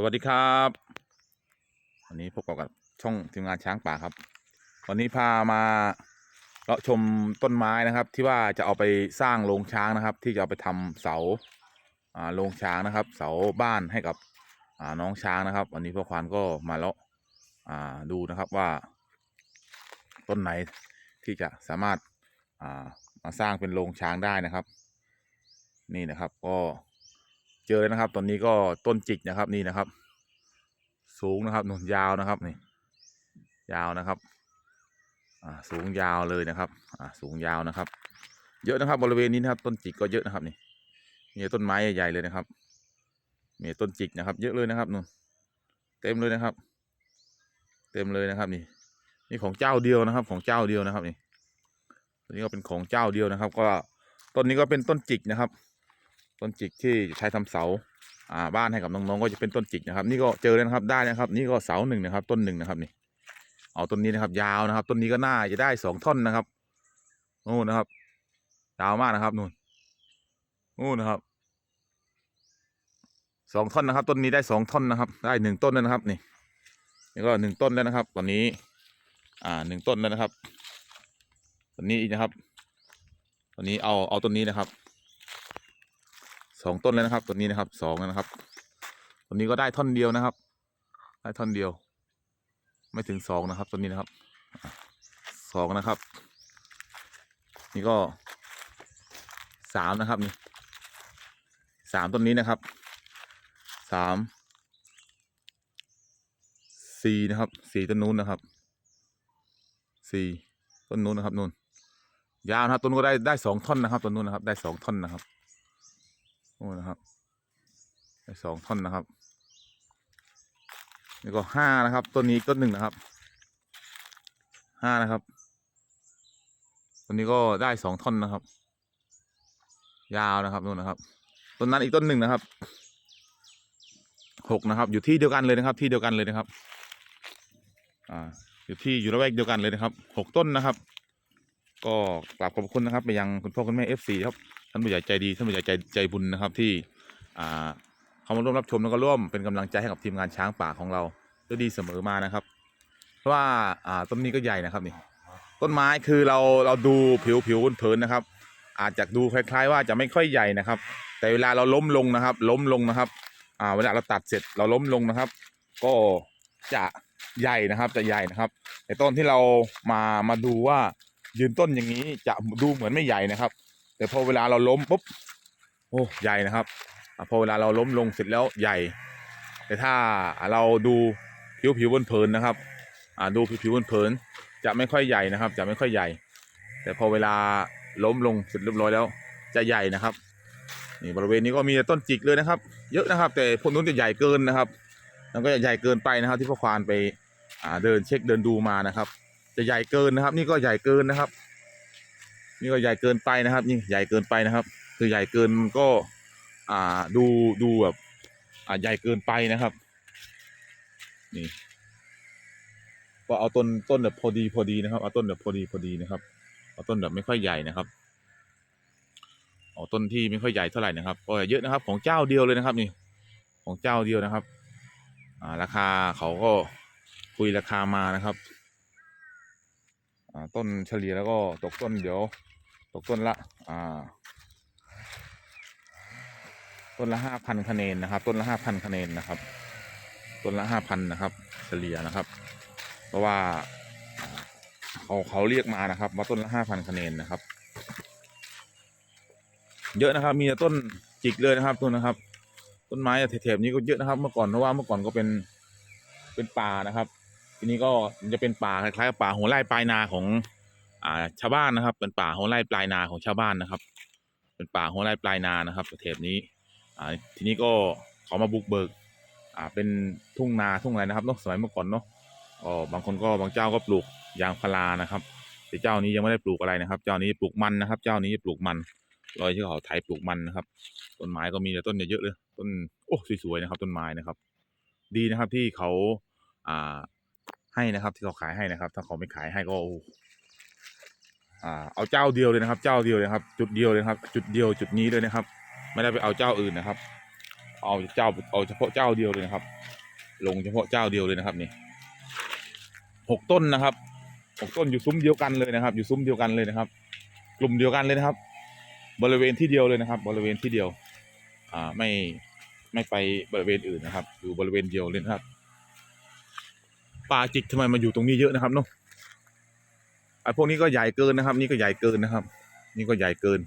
สวัสดีครับวันนี้พบกับช่องทีมงานช้างป่าครับ วันนี้พามาเลาะชมต้นไม้นะครับ ที่ว่าจะเอาไปสร้างโรงช้างนะครับ ที่จะเอาไปทำเสาโรงช้างนะครับ เสาบ้านให้กับน้องช้างนะครับ วันนี้พ่อควานก็มาเลาะดูนะครับว่า ต้นไหนที่จะสามารถามาสร้างเป็นโรงช้างได้นะครับ นี่นะครับก็ เจอแล้วนะครับ ตอนนี้ก็ต้นจิกนะครับนี่นะครับ สูงนะครับหนุนยาวนะครับนี่ ยาวนะครับอ่าสูงยาวเลยนะครับอ่าสูงยาวนะครับ เยอะนะครับบริเวณนี้นะครับต้นจิกก็เยอะนะครับนี่มีต้นไม้ใหญ่ๆเลยนะครับมีต้นจิกนะครับ เยอะเลยนะครับนู่นเต็มเลยนะครับ เต็มเลยนะครับนี่ นี่ของเจ้าเดียวนะครับ ของเจ้าเดียวนะครับนี่ตัวนี้ก็เป็นของเจ้าเดียวนะครับ ก็ต้นนี้ก็เป็นต้นจิกนะครับ ต้นจิกที่ใช้ทำเสาอ่าบ้านให้กับน้องๆก็จะเป็นต้นจิกนะครับ นี่ก็เจอแล้วนะครับได้นะครับ นี่ก็เสาหนึ่งนะครับ ต้นหนึ่งนะครับนี่เอาต้นนี้นะครับ ยาวนะครับ ต้นนี้ก็น่าจะได้สองท่อนนะครับนู่นนะครับยาวมากนะครับนู่นนู่นนะครับสองท่อนนะครับ ต้นนี้ได้สองท่อนนะครับ ได้หนึ่งต้นแล้วนะครับ นี่นี่ก็หนึ่งต้นแล้วนะครับ ตอนนี้ อ่าหนึ่งต้นแล้วนะครับต้นนี้อีกนะครับตอนนี้เอาเอาต้นนี้นะครับ สองต้นแล้วนะครับ ตัวนี้นะครับสองนะครับ ตัวนี้ก็ได้ท่อนเดียวนะครับ ได้ท่อนเดียว ไม่ถึงสองนะครับ ตัวนี้นะครับสองนะครับ นี่ก็สามนะครับนี่สามต้นนี้นะครับสามสี่นะครับสี่ต้นนู้นนะครับสี่ต้นนู้นนะครับนู่นยาวนะครับต้นนู้นก็ได้ได้สองท่อนนะครับต้นนู้นนะครับ ได้สองท่อนนะครับ โอ้นะครับได้สองท่อนนะครับนี่ก็ห้านะครับต้นนี้ต้นหนึ่งนะครับห้านะครับต้นนี้ก็ได้สองท่อนนะครับ ยาวนะครับนู่นนะครับต้นนั้นอีกต้นหนึ่งนะครับหกนะครับ อยู่ที่เดียวกันเลยนะครับ ที่เดียวกันเลยนะครับ อ่าอยู่ที่อยู่ระแวกเดียวกันเลยนะครับหกต้นนะครับ ก็กราบขอบคุณนะครับ ไปยังคุณพ่อคุณแม่เอฟซีครับ ท่านผู้ใหญ่ใจดีท่านผู้ใหญ่ใจใจบุญนะครับที่เข้ามาร่วมรับชมแล้วก็ร่วมเป็นกำลังใจให้กับทีมงานช้างป่าของเราด้วยดีเสมอมานะครับ เพราะว่าต้นนี้ก็ใหญ่นะครับนี่ต้นไม้คือเราเราดูผิวผิวเผินนะครับ อาจจะดูคล้าย ๆ ว่าจะไม่ค่อยใหญ่นะครับ แต่เวลาเราล้มลงนะครับ ล้มลงนะครับเวลาเราตัดเสร็จเราล้มลงนะครับ ก็จะใหญ่นะครับจะใหญ่นะครับแต่ต้นที่เรามามาดูว่ายืนต้นอย่างนี้จะดูเหมือนไม่ใหญ่นะครับ แต่พอเวลาเราล้มปุ๊บโอ้ใหญ่นะครับพอเวลาเราล้มลงเสร็จแล้วใหญ่ แต่ถ้าเราดูผิวผิวบนเพลินนะครับอ่าดูผิวผิวบนเพลินจะไม่ค่อยใหญ่นะครับ จะไม่ค่อยใหญ่ แต่พอเวลาล้มลงเสร็จเรียบร้อยแล้ว จะใหญ่นะครับนี่บริเวณนี้ก็มีต้นจิกเลยนะครับ เยอะนะครับ แต่พวกนู้นจะใหญ่เกินนะครับมันก็จะใหญ่เกินไปนะครับ ที่พ่อควานไปอ่าเดินเช็คเดินดูมานะครับ จะใหญ่เกินนะครับ นี่ก็ใหญ่เกินนะครับ นี่ก็ใหญ่เกินไปนะครับ นี่ใหญ่เกินไปนะครับ คือใหญ่เกินก็ อ่าดูดูแบบอ่าใหญ่เกินไปนะครับ นี่ก็เอาต้นต้นแบบพอดีพอดีนะครับเอาต้นแบบพอดีพอดีนะครับเอาต้นแบบไม่ค่อยใหญ่นะครับเอาต้นที่ไม่ค่อยใหญ่เท่าไหร่นะครับก็เยอะนะครับ ของเจ้าเดียวเลยนะครับ นี่ ของเจ้าเดียวนะครับ อ่า ราคาเขาก็คุยราคามานะครับ อ่าต้นเฉลี่ยแล้วก็ตกต้นเดี๋ยว กต้นละอ่าต้นละห้าพันคะแนนนะครับ ต้นละห้าพันคะแนนนะครับ ต้นละห้าพันนะครับ เฉลี่ยนะครับ เพราะว่าเขาเขาเรียกมานะครับว่าต้นละห้าพันคะแนนนะครับ เยอะนะครับ มีต้นจิกเลยนะครับต้นนะครับ ต้นไม้แถบนี้ก็เยอะนะครับ เมื่อก่อนเพราะว่าเมื่อก่อนก็เป็นเป็นป่านะครับ ทีนี้ก็มันจะเป็นป่าคล้ายๆกับป่าหัวไร่ปลายนาของ อ่าชาวบ้านนะครับ เป็นป่าหัวไร่ปลายนาของชาวบ้านนะครับ เป็นป่าหัวไร่ปลายนานะครับแถบนี้อ่าทีนี้ก็เขามาบุกเบิกอ่าเป็นทุ่งนาทุ่งอะไรนะครับเนาะสมัยเมื่อก่อนเนาะอ๋อบางคนก็บางเจ้าก็ปลูกยางพารานะครับ แต่เจ้านี้ยังไม่ได้ปลูกอะไรนะครับ เจ้านี้ปลูกมันนะครับ เจ้านี้ปลูกมันรอยที่เขาไถปลูกมันนะครับ ต้นไม้ก็มีแต่ต้นเยอะเลยต้นโอ้สวยๆนะครับ ต้นไม้นะครับ ดีนะครับที่เขาอ่าให้นะครับ ที่เขาขายให้นะครับ ถ้าเขาไม่ขายให้ก็ อ่าเอาเจ้าเดียวเลยนะครับ เจ้าเดียวเลยครับ จุดเดียวเลยครับ จุดเดียวจุดนี้เลยนะครับ ไม่ได้ไปเอาเจ้าอื่นนะครับ เอาเจ้าเอาเฉพาะเจ้าเดียวเลยนะครับ ลงเฉพาะเจ้าเดียวเลยนะครับนี่หกต้นนะครับหกต้นอยู่ซุ้มเดียวกันเลยนะครับ อยู่ซุ้มเดียวกันเลยนะครับ กลุ่มเดียวกันเลยนะครับ บริเวณที่เดียวเลยนะครับ บริเวณที่เดียว อ่าไม่ไม่ไปบริเวณอื่นนะครับ อยู่บริเวณเดียวเลยนะครับปลาจิกทำไมมาอยู่ตรงนี้เยอะนะครับเนาะ อ้พวกนี้ก็ใหญ่เกินนะครับ นี่ก็ใหญ่เกินนะครับ นี่ก็ใหญ่เกิน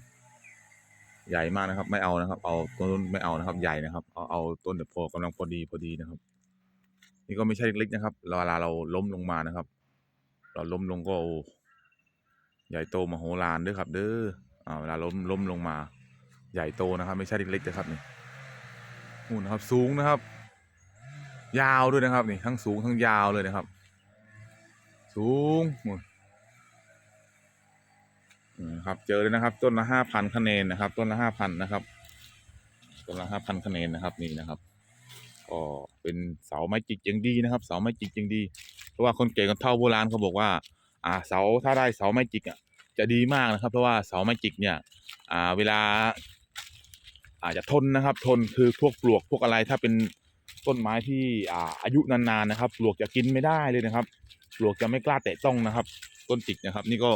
ใหญ่มากนะครับ ไม่เอานะครับ เอาต้นไม่เอานะครับ ใหญ่นะครับ เอาเอาต้นเดี๋ยวพอกำลังพอดีพอดีนะครับ นี่ก็ไม่ใช่เล็กๆนะครับเวลาเราล้มลงมานะครับ เราล้มลงก็โอ้ใหญ่โตมโหฬารด้วยครับ เด้ออ่าเวลาล้มล้มลงมา ใหญ่โตนะครับ ไม่ใช่เล็กๆนะครับนี่นู่นครับสูงนะครับ ยาวด้วยนะครับนี่ทั้งสูงทั้งยาวเลยนะครับ สูงนู่น ครับ เจอเลยนะครับ ต้นละห้าพันคะแนนนะครับ ต้นละห้าพันนะครับ ต้นละห้าพันคะแนนนะครับนี่นะครับ ก็เป็นเสาไม้จิกอย่างดีนะครับ เสาไม้จิกอย่างดี เพราะว่าคนเก่งคนเท่าโบราณเขาบอกว่า อ่าเสาถ้าได้เสาไม้จิกอะจะดีมากนะครับ เพราะว่าเสาไม้จิกเนี่ย อ่า เวลา อาจจะทนนะครับ ทนคือพวกปลวกพวกอะไรถ้าเป็นต้นไม้ที่อ่าอายุนานๆนะครับ ปลวกจะกินไม่ได้เลยนะครับ ปลวกจะไม่กล้าแตะต้องนะครับ ต้นจิกนะครับ นี่ก็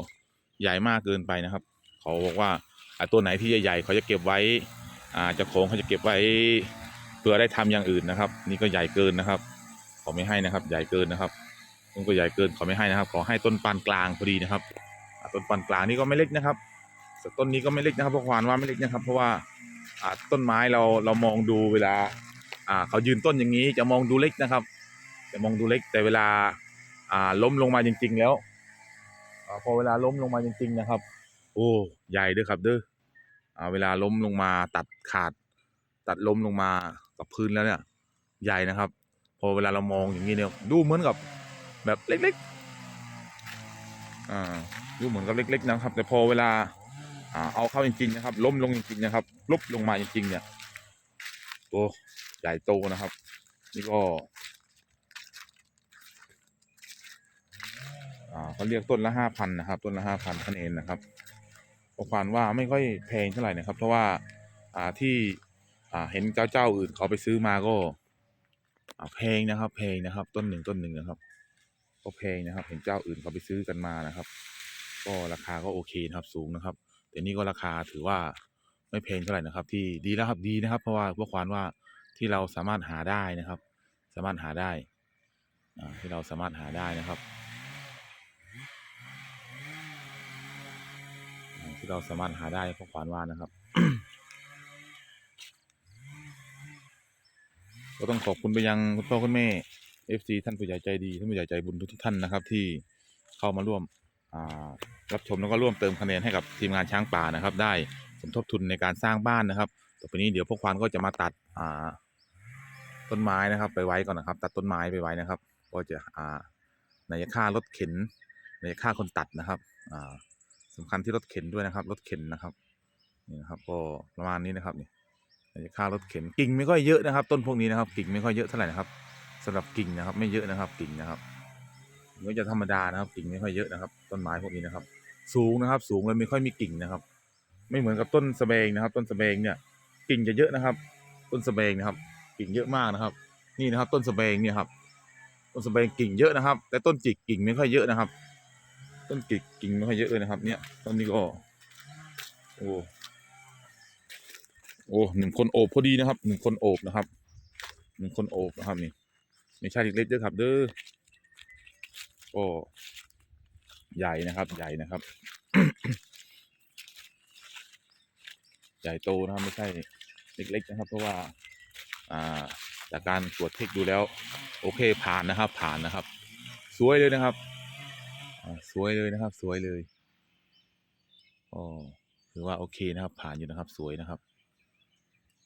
ใหญ่มากเกินไปนะครับ เขาบอกว่าตัวไหนที่ใหญ่ๆเขาจะเก็บไว้จะของเขาจะเก็บไว้เพื่อได้ทำอย่างอื่นนะครับ นี่ก็ใหญ่เกินนะครับเขาไม่ให้นะครับ ใหญ่เกินนะครับต้นก็ใหญ่เกินเขาไม่ให้นะครับขอให้ต้นปานกลางพอดีนะครับต้นปานกลางนี่ก็ไม่เล็กนะครับต้นนี้ก็ไม่เล็กนะครับเพราะควานว่าไม่เล็กนะครับ เพราะว่าต้นไม้เราเรามองดูเวลาเขายืนต้นอย่างนี้จะมองดูเล็กนะครับ จะมองดูเล็กแต่เวลาล้มลงมาจริง ๆ แล้ว พอเวลาล้มลงมาจริงๆนะครับ โอ้ใหญ่ด้วยครับเด้ออ่าเวลาล้มลงมาตัดขาด ตัดล้มลงมากับพื้นแล้วเนี่ย ใหญ่นะครับ พอเวลาเรามองอย่างนี้เนี่ยดูเหมือนกับแบบเล็กๆอ่าดูเหมือนกับเล็ก ๆ นะครับ แต่พอเวลาอ่าเอาเข้าจริงๆนะครับ ล้มลงจริงๆนะครับลุบลงมาจริงๆเนี่ยโอ้ใหญ่โตนะครับ นี่ก็ อ่าเขาเรียกต้นละห้าพันนะครับ ต้นละห้าพันคะแนนนะครับก็ควานว่าไม่ค่อยแพงเท่าไหร่นะครับ เพราะว่าอ่าที่อ่าเห็นเจ้าเจ้าอื่นเขาไปซื้อมาก็อ่าแพงนะครับ แพงนะครับ ต้นหนึ่งต้นหนึ่งนะครับ ก็แพงนะครับ เห็นเจ้าอื่นเขาไปซื้อกันมานะครับ ก็ราคาก็โอเคนะครับสูงนะครับแต่นี่ก็ราคาถือว่าไม่แพงเท่าไหร่นะครับ ที่ดีแล้วครับดีนะครับ เพราะว่าพวกควานว่าที่เราสามารถหาได้นะครับ สามารถหาได้อ่าที่เราสามารถหาได้นะครับอ่า ที่เราสามารถหาได้พวกควานว่านะครับ ก็ต้องขอบคุณไปยังคุณพ่อคุณแม่ FC ท่านผู้ใหญ่ใจดีท่านผู้ใหญ่ใจบุญทุกท่านนะครับ ที่เข้ามาร่วมรับชมแล้วก็ร่วมเติมคะแนนให้กับทีมงานช้างป่านะครับ ได้สมทบทุนในการสร้างบ้านนะครับต่อไปนี้เดี๋ยวพวกควานก็จะมาตัดต้นไม้นะครับ ไปไว้ก่อนนะครับ ตัดต้นไม้ไปไว้นะครับ ก็จะในค่ารถเข็นในค่าคนตัดนะครับ อ่า สำคัญที่รถเข็นด้วยนะครับ รถเข็นนะครับนี่นะครับก็ประมาณนี้นะครับนี่ในค่ารถเข็นกิ่งไม่ค่อยเยอะนะครับ ต้นพวกนี้นะครับ กิ่งไม่ค่อยเยอะเท่าไหร่นะครับสำหรับกิ่งนะครับ ไม่เยอะนะครับ กิ่งนะครับก็จะธรรมดานะครับ กิ่งไม่ค่อยเยอะนะครับ ต้นไม้พวกนี้นะครับ สูงนะครับ สูงเลยไม่ค่อยมีกิ่งนะครับ ไม่เหมือนกับต้นสะเบงนะครับ ต้นสะเบงเนี่ย กิ่งจะเยอะนะครับ ต้นสะเบงนะครับ กิ่งเยอะมากนะครับ นี่นะครับ ต้นสะเบงเนี่ยครับต้นสะเบงกิ่งเยอะนะครับ แต่ต้นจิกกิ่งไม่ค่อยเยอะนะครับ ต้นจิกกิ่งไม่ค่อยเยอะเลยนะครับ เนี่ยต้นนี้ก็ โอ้โอ้หนึ่งคนโอบพอดีนะครับหนึ่งคนโอบนะครับหนึ่งคนโอบนะครับนี่ไม่ใช่เล็กๆเด้อครับ เด้อก็ใหญ่นะครับ ใหญ่นะครับ ใหญ่โตนะครับไม่ใช่เล็กๆนะครับ เพราะว่า อ่า จากการตรวจเทคดูแล้ว โอเคผ่านนะครับ ผ่านนะครับ สวยเลยนะครับ สวยเลยนะครับ สวยเลยอ๋อถือว่าโอเคนะครับ ผ่านอยู่นะครับ สวยนะครับ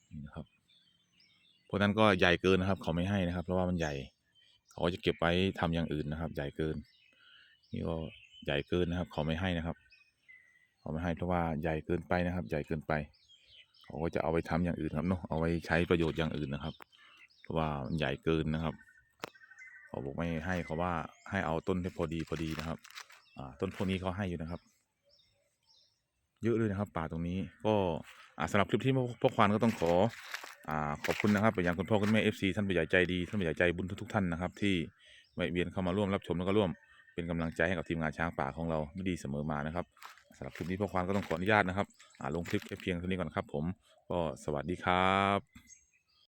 นี่นะครับพราะนั้นก็ใหญ่เกินนะครับ เขาไม่ให้นะครับ เพราะว่ามันใหญ่ เขาก็จะเก็บไว้ทำอย่างอื่นนะครับ ใหญ่เกิน นี่ก็ใหญ่เกินนะครับ เขาไม่ให้นะครับ เขาไม่ให้เพราะว่าใหญ่เกินไปนะครับ ใหญ่เกินไป เขาก็จะเอาไปทำอย่างอื่นครับเนาะเอาไว้ใช้ประโยชน์อย่างอื่นนะครับ เพราะว่ามันใหญ่เกินนะครับ เขาบอกไม่ให้เขาว่าให้เอาต้นที่พอดีพอดีนะครับ อ่า ต้นพวกนี้เขาให้อยู่นะครับ เยอะเลยนะครับ ป่าตรงนี้ ก็อ่าสำหรับคลิปที่พวกควานก็ต้องขอ อ่า ขอบคุณนะครับไปยังคุณพ่อคุณแม่เอฟซีท่านผู้ใหญ่ใจดีท่านผู้ใหญ่ใจบุญทุกๆท่านนะครับ ที่แวะเวียนเข้ามาร่วมรับชมแล้วก็ร่วมเป็นกำลังใจให้กับทีมงานช้างป่าของเราไม่ดีเสมอมานะครับสำหรับคลิปนี้พ่อควานก็ต้องขออนุญาตนะครับอ่าลงคลิปแค่เพียงเท่านี้ก่อนครับ ผมก็สวัสดีครับ